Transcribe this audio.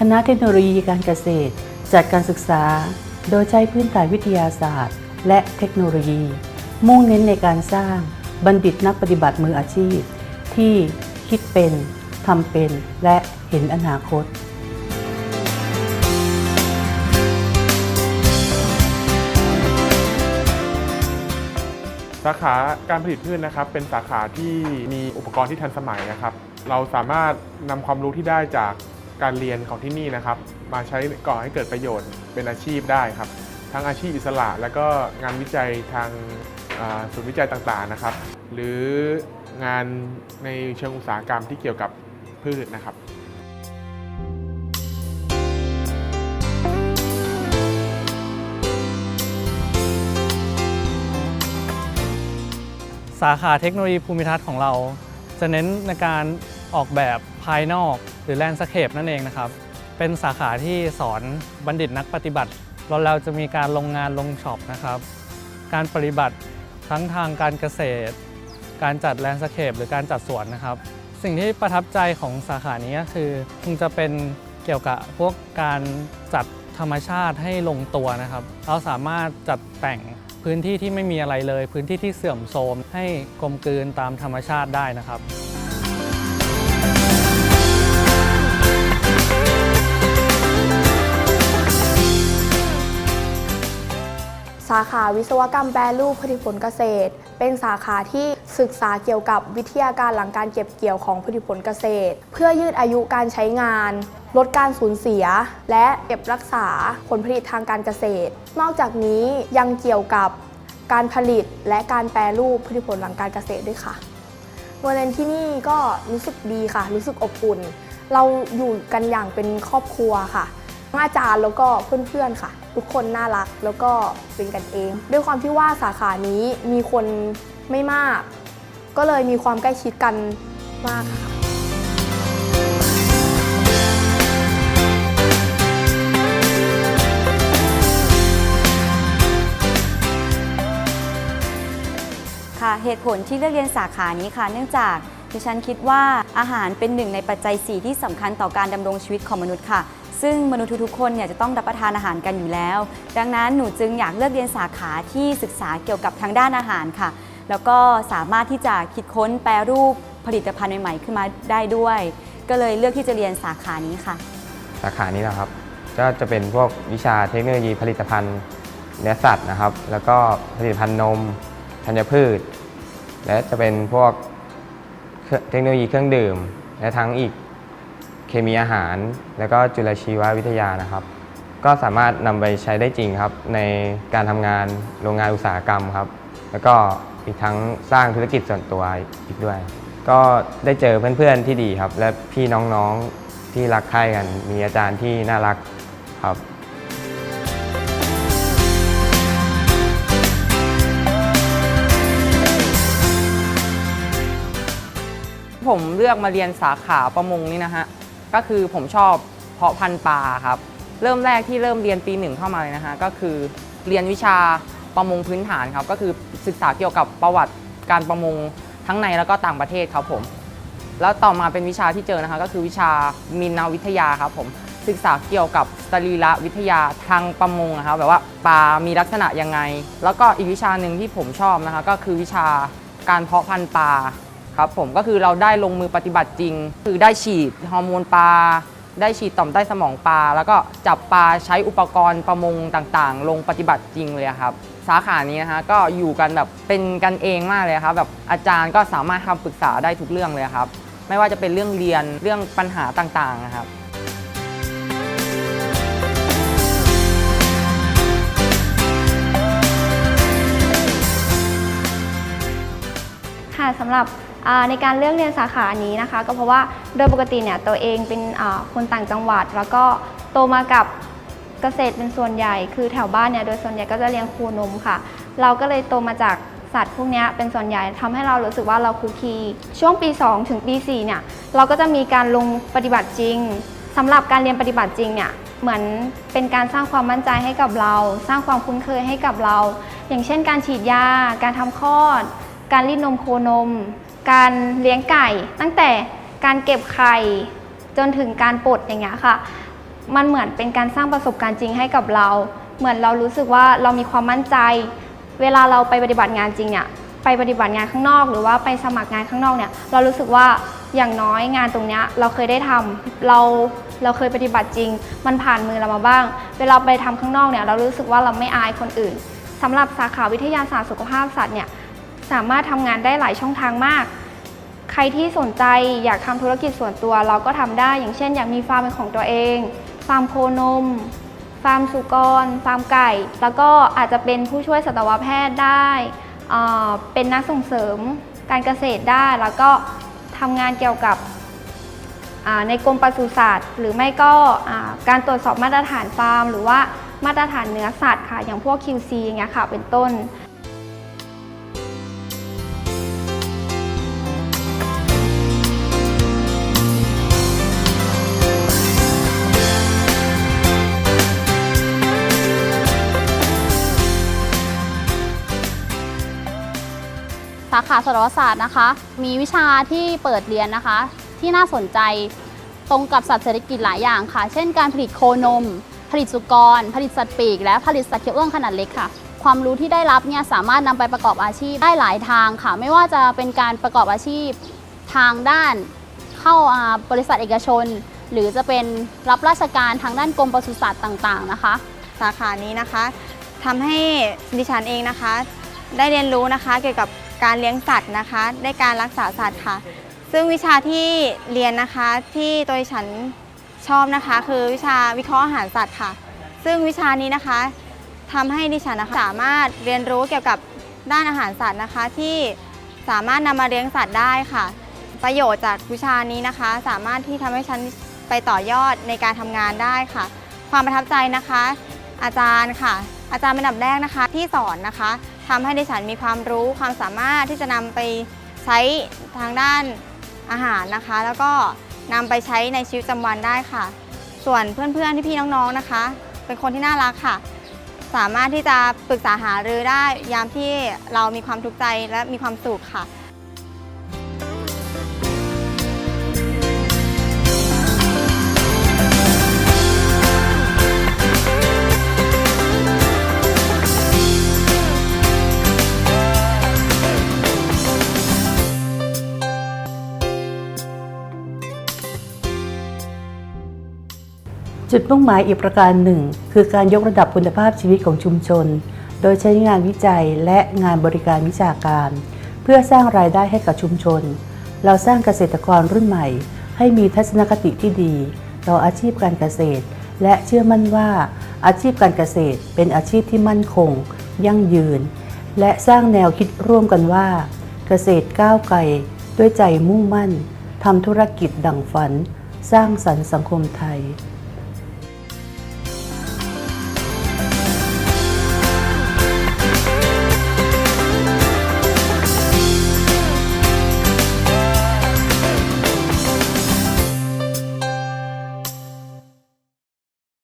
คณะเทคโนโลยีการเกษตร จัดการศึกษา โดยใช้พื้นฐานวิทยาศาสตร์ และเทคโนโลยี มุ่งเน้นในการสร้างบัณฑิตนักปฏิบัติมืออาชีพ ที่คิดเป็นทำเป็นและเห็นอนาคตสาขาการผลิตพืชนะครับเป็นสาขาที่มีอุปกรณ์ที่ทันสมัยนะครับ เราสามารถนำความรู้ที่ได้จาก การเรียนของที่นี่นะครับ มาใช้ก่อให้เกิดประโยชน์เป็นอาชีพได้ครับ ทั้งอาชีพอิสระ แล้วก็งานวิจัยทางอ่าศูนย์วิจัยต่างๆนะครับ หรืองานในเชิงอุตสาหกรรมที่เกี่ยวกับพืชนะครับสาขาเทคโนโลยีภูมิทัศน์ของเรา จะเน้นในการออกแบบ ภายนอกหรือแลนด์สเคปนั่นเองนะครับ เป็นสาขาที่สอนบัณฑิตนักปฏิบัติ เราเราจะมีการลงงานลงช็อปนะครับ การปฏิบัติทั้งทางการเกษตร การจัดแลนด์สเคปหรือการจัดสวนนะครับ สิ่งที่ประทับใจของสาขานี้ก็คือคงจะเป็นเกี่ยวกับพวกการจัดธรรมชาติให้ลงตัวนะครับ เราสามารถจัดแต่งพื้นที่ที่ไม่มีอะไรเลย พื้นที่ที่เสื่อมโทรมให้กลมกลืนตามธรรมชาติได้นะครับาขาวิศวกรรมแปรรูปผลิตผลเกษตร เป็นสาขาที่ศึกษาเกี่ยวกับวิทยาการหลังการเก็บเกี่ยวของผลิตผลเกษตร เพื่อยืดอายุการใช้งาน ลดการสูญเสีย และเก็บรักษาผลผลิตทางการเกษตร นอกจากนี้ยังเกี่ยวกับการผลิตและการแปรรูปผลิตผลหลังการเกษตรด้วยค่ะมาเรียนที่นี่ก็รู้สึกดีค่ะ รู้สึกอบอุ่น เราอยู่กันอย่างเป็นครอบครัวค่ะทั้งอาจารย์แล้วก็เพื่อนๆค่ะ ทุกคนน่ารักแล้วก็เป็นกันเอง ด้วยความที่ว่าสาขานี้มีคนไม่มาก ก็เลยมีความใกล้ชิดกันมากค่ะค่ะเหตุผลที่เลือกเรียนสาขานี้ค่ะ เนื่องจากดิฉันคิดว่าอาหารเป็นหนึ่งในปัจจัย 4 ที่สำคัญต่อการดำรงชีวิตของมนุษย์ค่ะ ซึ่งมนุษย์ทุกๆคนเนี่ยจะต้องรับประทานอาหารกันอยู่แล้ว ดังนั้นหนูจึงอยากเลือกเรียนสาขาที่ศึกษาเกี่ยวกับทางด้านอาหารค่ะ แล้วก็สามารถที่จะคิดค้นแปรรูปผลิตภัณฑ์ใหม่ๆขึ้นมาได้ด้วย ก็เลยเลือกที่จะเรียนสาขานี้ค่ะ สาขานี้นะครับ ก็จะเป็นพวกวิชาเทคโนโลยีผลิตภัณฑ์เนื้อสัตว์นะครับ แล้วก็ผลิตภัณฑ์นมธัญพืช และจะเป็นพวกเทคโนโลยีเครื่องดื่ม และทั้งอีก มีอาหาร แล้วก็จุลชีววิทยานะครับ ก็สามารถนำไปใช้ได้จริงครับ ในการทำงานโรงงานอุตสาหกรรมครับ แล้วก็อีกทั้งสร้างธุรกิจส่วนตัวอีกด้วย ก็ได้เจอเพื่อนๆที่ดีครับ และพี่น้องๆที่รักใคร่กัน มีอาจารย์ที่น่ารักครับผมเลือกมาเรียนสาขาประมงนี่นะฮะ ก็คือผมชอบเพาะพันธุ์ปลาครับ เริ่มแรกที่เริ่มเรียนปีหนึ่งเข้ามาเลยนะฮะก็คือเรียนวิชาประมงพื้นฐานครับ ก็คือศึกษาเกี่ยวกับประวัติการประมงทั้งในแล้วก็ต่างประเทศครับผม แล้วต่อมาเป็นวิชาที่เจอนะคะก็คือวิชามินนาวิทยาครับผมศึกษาเกี่ยวกับสรีระวิทยาทางประมงนะครับแบบว่าปลามีลักษณะยังไง แล้วก็อีกวิชาหนึ่งที่ผมชอบนะคะก็คือวิชาการเพาะพันธุ์ปลา ครับผมก็คือเราได้ลงมือปฏิบัติจริง คือได้ฉีดฮอร์โมนปลา ได้ฉีดต่อมใต้สมองปลา แล้วก็จับปลาใช้อุปกรณ์ประมงต่างๆ ลงปฏิบัติจริงเลยครับ สาขานี้นะฮะก็อยู่กันแบบเป็นกันเองมากเลยครับแบบอาจารย์ก็สามารถคำปรึกษาได้ทุกเรื่องเลยครับ ไม่ว่าจะเป็นเรื่องเรียนเรื่องปัญหาต่างๆนะครับค่ะสำหรับ ในการเลือกเรียนสาขานี้นะคะ ก็เพราะว่าโดยปกติเนี่ยตัวเองเป็นคนต่างจังหวัด แล้วก็โตมากับเกษตรเป็นส่วนใหญ่ คือแถวบ้านเนี่ยโดยส่วนใหญ่ก็จะเลี้ยงโคนมค่ะ เราก็เลยโตมาจากสัตว์พวกนี้เป็นส่วนใหญ่ทำให้เรารู้สึกว่าเราคุกคี ช่วงปี 2 ถึงปี 4 เนี่ย เราก็จะมีการลงปฏิบัติจริงสำหรับการเรียนปฏิบัติจริงเนี่ยเหมือนเป็นการสร้างความมั่นใจให้กับเรา สร้างความคุ้นเคยให้กับเรา อย่างเช่น การฉีดยา การทำคลอด การรีดนมโคนม การเลี้ยงไก่ ตั้งแต่การเก็บไข่จนถึงการปลดอย่างเงี้ยค่ะ มันเหมือนเป็นการสร้างประสบการณ์จริงให้กับเรา เหมือนเรารู้สึกว่าเรามีความมั่นใจ เวลาเราไปปฏิบัติงานจริงเนี่ยไปปฏิบัติงานข้างนอก หรือว่าไปสมัครงานข้างนอกเนี่ยเรารู้สึกว่าอย่างน้อยงานตรงเนี้ยเราเคยได้ทำเราเราเคยปฏิบัติจริง มันผ่านมือเรามาบ้าง เวลาไปทำข้างนอกเนี่ยเรารู้สึกว่าเราไม่อายคนอื่นสำหรับสาขาวิทยาศาสตร์สุขภาพสัตว์เนี่ย สามารถทำงานได้หลายช่องทางมาก ใครที่สนใจอยากทำธุรกิจส่วนตัวเราก็ทำได้ อย่างเช่น อยากมีฟาร์มเป็นของตัวเอง ฟาร์มโคนม ฟาร์มสุกร ฟาร์มไก่ แล้วก็อาจจะเป็นผู้ช่วยสัตวแพทย์ได้ เป็นนักส่งเสริมการเกษตรได้ แล้วก็ทำงานเกี่ยวกับในกรมปศุสัตว์ หรือไม่ก็การตรวจสอบมาตรฐานฟาร์ม หรือว่ามาตรฐานเนื้อสัตว์ค่ะ อย่างพวก QC อย่างเงี้ยค่ะ เป็นต้นาขาสัตวศาสตร์นะคะ มีวิชาที่เปิดเรียนนะคะ ที่น่าสนใจตรงกับสัตว์เศรษฐกิจหลายอย่างค่ะ เช่น การผลิตโคนม ผลิตสุกร ผลิตสัตว์ปีก และผลิตสัตว์เคี้ยวเอื้องขนาดเล็กค่ะ ความรู้ที่ได้รับเนี่ยสามารถนำไปประกอบอาชีพได้หลายทางค่ะ ไม่ว่าจะเป็นการประกอบอาชีพทางด้านเข้าอ่าบริษัทเอกชน หรือจะเป็นรับราชการทางด้านกรมปศุสัตว์ต่างๆนะคะ สาขานี้นะคะทำให้ดิฉันเองนะคะ ได้เรียนรู้นะคะเกี่ยวกับ การเลี้ยงสัตว์นะคะ ได้การรักษาสัตว์ค่ะ ซึ่งวิชาที่เรียนนะคะที่ตัวฉันชอบนะคะ คือวิชาวิเคราะห์อาหารสัตว์ค่ะ ซึ่งวิชานี้นะคะทำให้ดิฉันนะคะสามารถเรียนรู้เกี่ยวกับด้านอาหารสัตว์นะคะ ที่สามารถนำมาเลี้ยงสัตว์ได้ค่ะ ประโยชน์จากวิชานี้นะคะ สามารถที่ทำให้ฉันไปต่อยอดในการทำงานได้ค่ะ ความประทับใจนะคะ อาจารย์ค่ะ อาจารย์เป็นอันดับแรกนะคะที่สอนนะคะ ทำให้ดิฉันมีความรู้ความสามารถที่จะนำไปใช้ทางด้านอาหารนะคะ แล้วก็นำไปใช้ในชีวิตประจำวันได้ค่ะ ส่วนเพื่อนๆที่พี่น้องๆนะคะ เป็นคนที่น่ารักค่ะ สามารถที่จะปรึกษาหารือได้ยามที่เรามีความทุกข์ใจและมีความสุขค่ะ จุดมุ่งหมายอีกประการหนึ่ง คือการยกระดับคุณภาพชีวิตของชุมชน โดยใช้งานวิจัยและงานบริการวิชาการ เพื่อสร้างรายได้ให้กับชุมชน เราสร้างเกษตรกรรุ่นใหม่ ให้มีทัศนคติที่ดี ต่ออาชีพการเกษตร และเชื่อมั่นว่า อาชีพการเกษตรเป็นอาชีพที่มั่นคง ยั่งยืน และสร้างแนวคิดร่วมกันว่า เกษตรก้าวไกลด้วยใจมุ่งมั่นทำธุรกิจดั่งฝัน สร้างสรรค์สังคมไทย